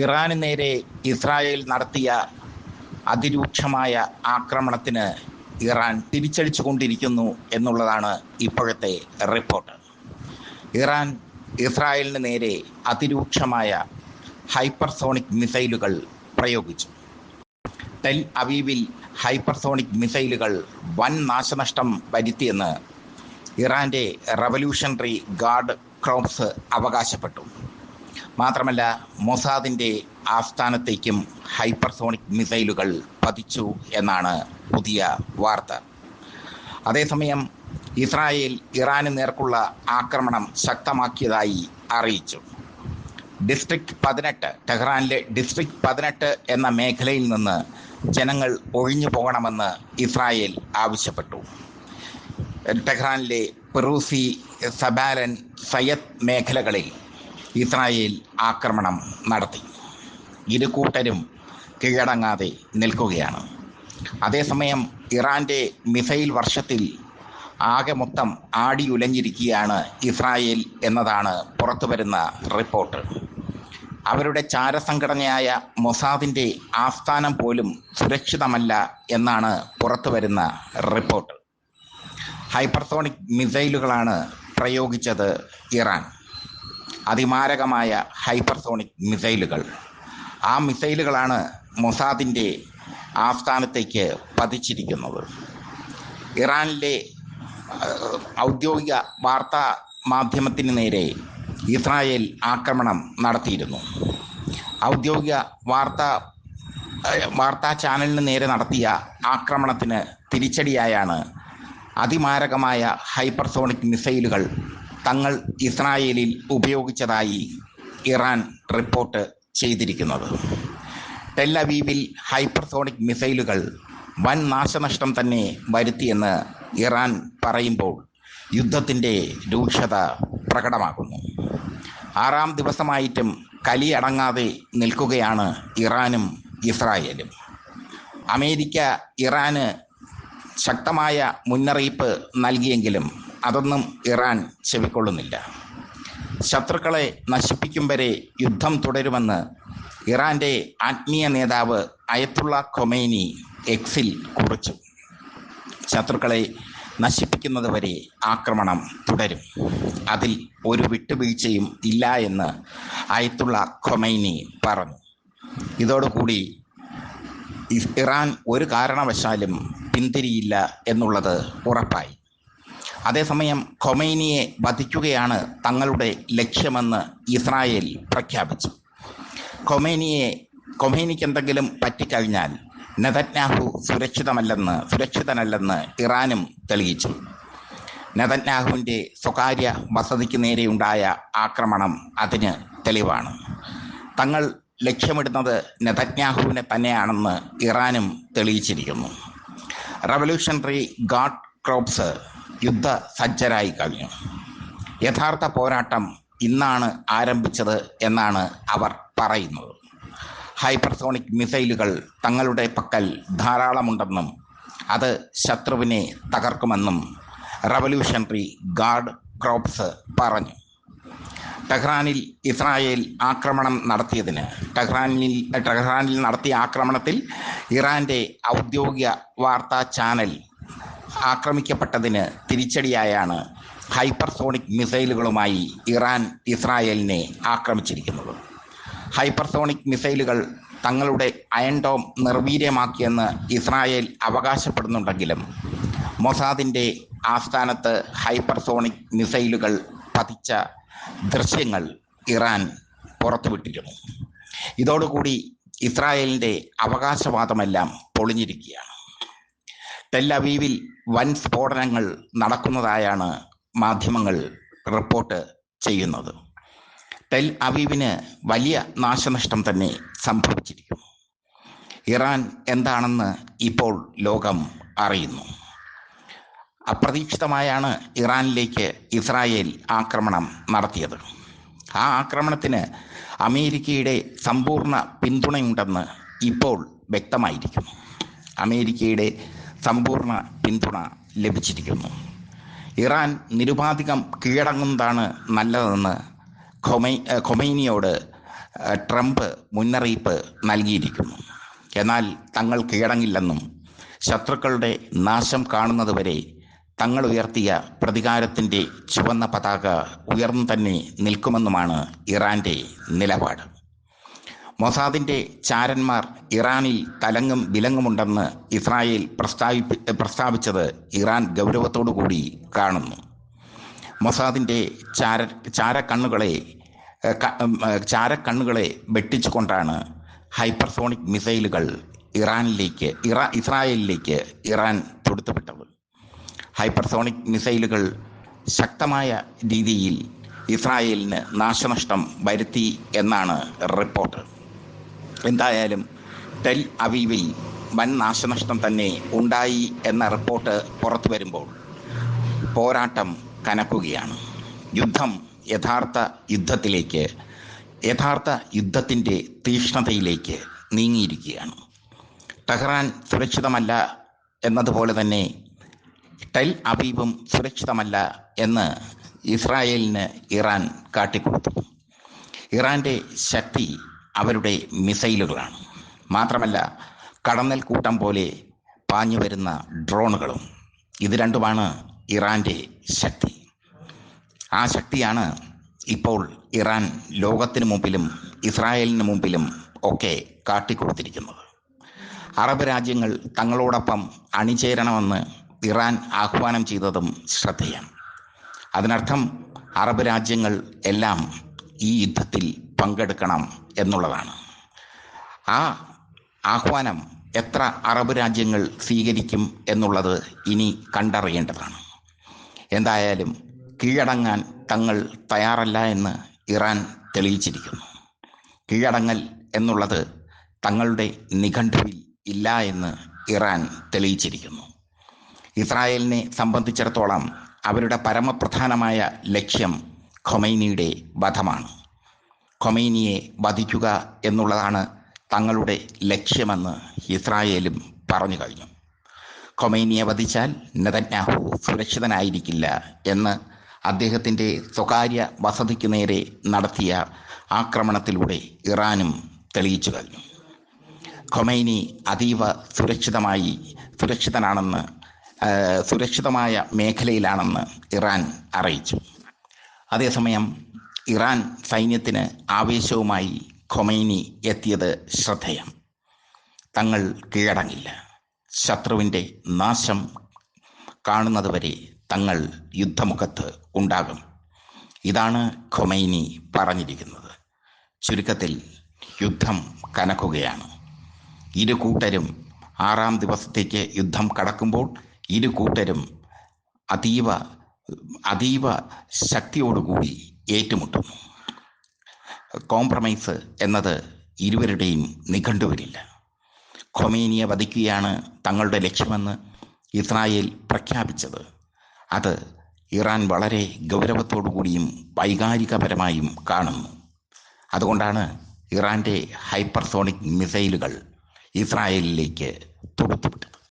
ഇറാന് നേരെ ഇസ്രായേൽ നടത്തിയ അതിരൂക്ഷമായ ആക്രമണത്തിന് ഇറാൻ തിരിച്ചടിച്ചു കൊണ്ടിരിക്കുന്നു എന്നുള്ളതാണ് ഇപ്പോഴത്തെ റിപ്പോർട്ട്. ഇറാൻ ഇസ്രായേലിന് നേരെ അതിരൂക്ഷമായ ഹൈപ്പർസോണിക് മിസൈലുകൾ പ്രയോഗിച്ചു. ടെൽ അവീവിൽ ഹൈപ്പർസോണിക് മിസൈലുകൾ വൻ നാശനഷ്ടം വരുത്തിയെന്ന് ഇറാന്റെ റവല്യൂഷണറി ഗാർഡ് ക്രോപ്സ് അവകാശപ്പെട്ടു. മാത്രമല്ല മൊസാദിന്റെ ആസ്ഥാനത്തേക്കും ഹൈപ്പർസോണിക് മിസൈലുകൾ പതിച്ചു എന്നാണ് പുതിയ വാർത്ത. അതേസമയം ഇസ്രായേൽ ഇറാന് നേർക്കുള്ള ആക്രമണം ശക്തമാക്കിയതായി അറിയിച്ചു. ഡിസ്ട്രിക്ട് പതിനെട്ട് ടെഹ്റാനിലെ ഡിസ്ട്രിക്ട് പതിനെട്ട് എന്ന മേഖലയിൽ നിന്ന് ജനങ്ങൾ ഒഴിഞ്ഞു പോകണമെന്ന് ഇസ്രായേൽ ആവശ്യപ്പെട്ടു. ടെഹ്റാനിലെ പെറൂസി സബാലൻ സയ്യദ് മേഖലകളിൽ ഇസ്രായേൽ ആക്രമണം നടത്തി. ഇരു കൂട്ടരും കീഴടങ്ങാതെ നിൽക്കുകയാണ്. അതേസമയം ഇറാന്റെ മിസൈൽ വർഷത്തിൽ ആകെ മൊത്തം ആടിയുലഞ്ഞിരിക്കുകയാണ് ഇസ്രായേൽ എന്നതാണ് പുറത്തുവരുന്ന റിപ്പോർട്ട്. അവരുടെ ചാരസംഘടനയായ മൊസാദിന്റെ ആസ്ഥാനം പോലും സുരക്ഷിതമല്ല എന്നാണ് പുറത്തുവരുന്ന റിപ്പോർട്ട്. ഹൈപ്പർസോണിക് മിസൈലുകളാണ് പ്രയോഗിച്ചത് ഇറാൻ. അതിമാരകമായ ഹൈപ്പർസോണിക് മിസൈലുകൾ. ആ മിസൈലുകളാണ് മൊസാദിന്റെ ആസ്ഥാനത്തേക്ക് പതിച്ചിരിക്കുന്നത്. ഇറാനിലെ ഔദ്യോഗിക വാർത്താ മാധ്യമത്തിന് നേരെ ഇസ്രായേൽ ആക്രമണം നടത്തിയിരുന്നു. ഔദ്യോഗിക വാർത്താ വാർത്താ ചാനലിന് നേരെ നടത്തിയ ആക്രമണത്തിന് തിരിച്ചടിയായാണ് അതിമാരകമായ ഹൈപ്പർസോണിക് മിസൈലുകൾ തങ്ങൾ ഇസ്രായേലിൽ ഉപയോഗിച്ചതായി ഇറാൻ റിപ്പോർട്ട് ചെയ്തിരിക്കുന്നത്. ടെല്ലവീവിൽ ഹൈപ്പർസോണിക് മിസൈലുകൾ വൻ നാശനഷ്ടം തന്നെ വരുത്തിയെന്ന് ഇറാൻ പറയുമ്പോൾ യുദ്ധത്തിന്റെ രൂക്ഷത പ്രകടമാകുന്നു. ആറാം ദിവസമായിട്ടും കലിയടങ്ങാതെ നിൽക്കുകയാണ് ഇറാനും ഇസ്രായേലും. അമേരിക്ക ഇറാന് ശക്തമായ മുന്നറിയിപ്പ് നൽകിയെങ്കിലും അതൊന്നും ഇറാൻ ചെവിക്കൊള്ളുന്നില്ല. ശത്രുക്കളെ നശിപ്പിക്കും വരെ യുദ്ധം തുടരുമെന്ന് ഇറാന്റെ ആത്മീയ നേതാവ് അയത്തുള്ള ഖൊമൈനി എക്സിൽ കുറിച്ചു. ശത്രുക്കളെ നശിപ്പിക്കുന്നത് വരെ ആക്രമണം തുടരും. അതിൽ ഒരു വിട്ടുവീഴ്ചയും ഇല്ല എന്ന് അയത്തുള്ള ഖൊമൈനി പറഞ്ഞു. ഇതോടുകൂടി ഇറാൻ ഒരു കാരണവശാലും പിന്തിരിയില്ല എന്നുള്ളത് ഉറപ്പായി. അതേസമയം ഖൊമൈനിയെ വധിക്കുകയാണ് തങ്ങളുടെ ലക്ഷ്യമെന്ന് ഇസ്രായേൽ പ്രഖ്യാപിച്ചു. ഖൊമൈനിയെ ഖൊമൈനിക്ക് എന്തെങ്കിലും പറ്റിക്കഴിഞ്ഞാൽ നെതന്യാഹു സുരക്ഷിതമല്ലെന്ന് സുരക്ഷിതനല്ലെന്ന് ഇറാനും തെളിയിച്ചു. നെതന്യാഹുവിന്റെ സ്വകാര്യ വസതിക്ക് നേരെയുണ്ടായ ആക്രമണം അതിന് തെളിവാണ്. തങ്ങൾ ലക്ഷ്യമിടുന്നത് നെതന്യാഹുവിനെ തന്നെയാണെന്ന് ഇറാനും തെളിയിച്ചിരിക്കുന്നു. റവല്യൂഷണറി ഗാഡ് ക്രോപ്സ് യുദ്ധ സജ്ജരായി കഴിഞ്ഞു. യഥാർത്ഥ പോരാട്ടം ഇന്നാണ് ആരംഭിച്ചത് എന്നാണ് അവർ പറയുന്നത്. ഹൈപ്പർസോണിക് മിസൈലുകൾ തങ്ങളുടെ പക്കൽ ധാരാളമുണ്ടെന്നും അത് ശത്രുവിനെ തകർക്കുമെന്നും റവല്യൂഷണറി ഗാർഡ് ക്രോപ്സ് പറഞ്ഞു. ടെഹ്റാനിൽ ഇസ്രായേൽ ആക്രമണം നടത്തിയതിന് ടെഹ്റാനിൽ ടെഹ്റാനിൽ നടത്തിയ ആക്രമണത്തിൽ ഇറാന്റെ ഔദ്യോഗിക വാർത്താ ചാനൽ ആക്രമിക്കപ്പെട്ടതിന് തിരിച്ചടിയായാണ് ഹൈപ്പർസോണിക് മിസൈലുകളുമായി ഇറാൻ ഇസ്രായേലിനെ ആക്രമിച്ചിരിക്കുന്നത്. ഹൈപ്പർസോണിക് മിസൈലുകൾ തങ്ങളുടെ അയൺഡോം നിർവീര്യമാക്കിയെന്ന് ഇസ്രായേൽ അവകാശപ്പെടുന്നുണ്ടെങ്കിലും മൊസാദിന്റെ ആസ്ഥാനത്ത് ഹൈപ്പർസോണിക് മിസൈലുകൾ പതിച്ച ദൃശ്യങ്ങൾ ഇറാൻ പുറത്തുവിട്ടിരുന്നു. ഇതോടുകൂടി ഇസ്രായേലിന്റെ അവകാശവാദമെല്ലാം പൊളിഞ്ഞിരിക്കുകയാണ്. ടെല്ലവീവിൽ വൻ സ്ഫോടനങ്ങൾ നടക്കുന്നതായാണ് മാധ്യമങ്ങൾ റിപ്പോർട്ട് ചെയ്യുന്നത്. ടെൽ അവീവിന് വലിയ നാശനഷ്ടം തന്നെ സംഭവിച്ചിരിക്കുന്നു. ഇറാൻ എന്താണെന്ന് ഇപ്പോൾ ലോകം അറിയുന്നു. അപ്രതീക്ഷിതമായാണ് ഇറാനിലേക്ക് ഇസ്രായേൽ ആക്രമണം നടത്തിയത്. ആ ആക്രമണത്തിന് അമേരിക്കയുടെ സമ്പൂർണ പിന്തുണയുണ്ടെന്ന് ഇപ്പോൾ വ്യക്തമായിരിക്കുന്നു. അമേരിക്കയുടെ സമ്പൂർണ പിന്തുണ ലഭിച്ചിരിക്കുന്നു. ഇറാൻ നിരുപാധികം കീഴടങ്ങുന്നതാണ് നല്ലതെന്ന് ഖൊമൈ ഖൊമൈനിയോട് ട്രംപ് മുന്നറിയിപ്പ് നൽകിയിരിക്കുന്നു. എന്നാൽ തങ്ങൾ കീഴടങ്ങില്ലെന്നും ശത്രുക്കളുടെ നാശം കാണുന്നതുവരെ തങ്ങൾ ഉയർത്തിയ പ്രതികാരത്തിന്റെ ചുവന്ന പതാക ഉയർന്നു തന്നെ നിൽക്കുമെന്നുമാണ് ഇറാന്റെ നിലപാട്. മൊസാദിന്റെ ചാരന്മാർ ഇറാനിൽ തലങ്ങും വിലങ്ങുമുണ്ടെന്ന് ഇസ്രായേൽ പ്രസ്താവിപ്പി പ്രസ്താവിച്ചത് ഇറാൻ ഗൗരവത്തോടുകൂടി കാണുന്നു. മൊസാദിന്റെ ചാര ചാരക്കണ്ണുകളെ ചാരക്കണ്ണുകളെ വെട്ടിച്ചുകൊണ്ടാണ് ഹൈപ്പർസോണിക് മിസൈലുകൾ ഇറാനിലേക്ക് ഇറാ ഇസ്രായേലിലേക്ക് ഇറാൻ തൊടുത്തുവിട്ടത്. ഹൈപ്പർസോണിക് മിസൈലുകൾ ശക്തമായ രീതിയിൽ ഇസ്രായേലിന് നാശനഷ്ടം വരുത്തി എന്നാണ് റിപ്പോർട്ട്. എന്തായാലും ടെൽ അവീവിൽ വൻ നാശനഷ്ടം തന്നെ ഉണ്ടായി എന്ന റിപ്പോർട്ട് പുറത്തു വരുമ്പോൾ പോരാട്ടം കനക്കുകയാണ്. യുദ്ധം യഥാർത്ഥ യുദ്ധത്തിലേക്ക് യഥാർത്ഥ യുദ്ധത്തിന്റെ തീക്ഷ്ണതയിലേക്ക് നീങ്ങിയിരിക്കുകയാണ്. ടെഹ്റാൻ സുരക്ഷിതമല്ല എന്നതുപോലെ തന്നെ ടെൽ അബീബും സുരക്ഷിതമല്ല എന്ന് ഇസ്രായേലിന് ഇറാൻ കാട്ടിക്കൊടുത്തു. ഇറാന്റെ ശക്തി അവരുടെ മിസൈലുകളാണ്. മാത്രമല്ല കടന്നൽ കൂട്ടം പോലെ പാഞ്ഞു വരുന്ന ഡ്രോണുകളും. ഇത് രണ്ടുമാണ് ഇറാന്റെ ശക്തി. ആ ശക്തിയാണ് ഇപ്പോൾ ഇറാൻ ലോകത്തിനു മുമ്പിലും ഇസ്രായേലിന് മുമ്പിലും ഒക്കെ കാട്ടിക്കൊടുത്തിരിക്കുന്നത്. അറബ് രാജ്യങ്ങൾ തങ്ങളോടൊപ്പം അണിചേരണമെന്ന് ഇറാൻ ആഹ്വാനം ചെയ്തതും ശ്രദ്ധേയം. അതിനർത്ഥം അറബ് രാജ്യങ്ങൾ എല്ലാം ഈ യുദ്ധത്തിൽ പങ്കെടുക്കണം എന്നുള്ളതാണ്. ആ ആഹ്വാനം എത്ര അറബ് രാജ്യങ്ങൾ സ്വീകരിക്കും എന്നുള്ളത് ഇനി കണ്ടറിയേണ്ടതാണ്. എന്തായാലും കീഴടങ്ങാൻ തങ്ങൾ തയ്യാറല്ല എന്ന് ഇറാൻ തെളിയിച്ചിരിക്കുന്നു. കീഴടങ്ങൽ എന്നുള്ളത് തങ്ങളുടെ നിഘണ്ടുവിൽ ഇല്ല എന്ന് ഇറാൻ തെളിയിച്ചിരിക്കുന്നു. ഇസ്രായേലിനെ സംബന്ധിച്ചിടത്തോളം അവരുടെ പരമപ്രധാനമായ ലക്ഷ്യം ഖൊമൈനിയുടെ വധമാണ്. ഖൊമൈനിയെ വധിക്കുക എന്നുള്ളതാണ് തങ്ങളുടെ ലക്ഷ്യമെന്ന് ഇസ്രായേലും പറഞ്ഞു കഴിഞ്ഞു. ഖൊമൈനിയെ വധിച്ചാൽ നെതന്യാഹു സുരക്ഷിതനായിരിക്കില്ല എന്ന് അദ്ദേഹത്തിന്റെ സ്വകാര്യ വസതിക്ക് നേരെ നടത്തിയ ആക്രമണത്തിലൂടെ ഇറാനും തെളിയിച്ചു കഴിഞ്ഞു. ഖൊമൈനി അതീവ സുരക്ഷിതമായി സുരക്ഷിതനാണെന്ന് സുരക്ഷിതമായ മേഖലയിലാണെന്ന് ഇറാൻ അറിയിച്ചു. അതേസമയം ഇറാൻ സൈന്യത്തിന് ആവേശവുമായി ഖൊമൈനി എത്തിയത് ശ്രദ്ധേയം. തങ്ങൾ കീഴടങ്ങില്ല. ശത്രുവിന്റെ നാശം കാണുന്നതുവരെ തങ്ങൾ യുദ്ധമുഖത്ത് ഉണ്ടാകും. ഇതാണ് ഖൊമൈനി പറഞ്ഞിരിക്കുന്നത്. ചുരുക്കത്തിൽ യുദ്ധം കനക്കുകയാണ്. ഇരു കൂട്ടരും ആറാം ദിവസത്തേക്ക് യുദ്ധം കടക്കുമ്പോൾ ഇരു കൂട്ടരും അതീവ അതീവ ശക്തിയോടുകൂടി ഏറ്റുമുട്ടുന്നു. കോംപ്രമൈസ് എന്നത് ഇരുവരുടെയും നിഘണ്ടുവിലില്ല ഖൊമേനിയെ വധിക്കുകയാണ് തങ്ങളുടെ ലക്ഷ്യമെന്ന് ഇസ്രായേൽ പ്രഖ്യാപിച്ചത്. അത് ഇറാൻ വളരെ ഗൗരവത്തോടു കൂടിയും വൈകാരികപരമായും കാണുന്നു. അതുകൊണ്ടാണ് ഇറാന്റെ ഹൈപ്പർസോണിക് മിസൈലുകൾ ഇസ്രായേലിലേക്ക് തൊടുത്തുവിട്ടത്.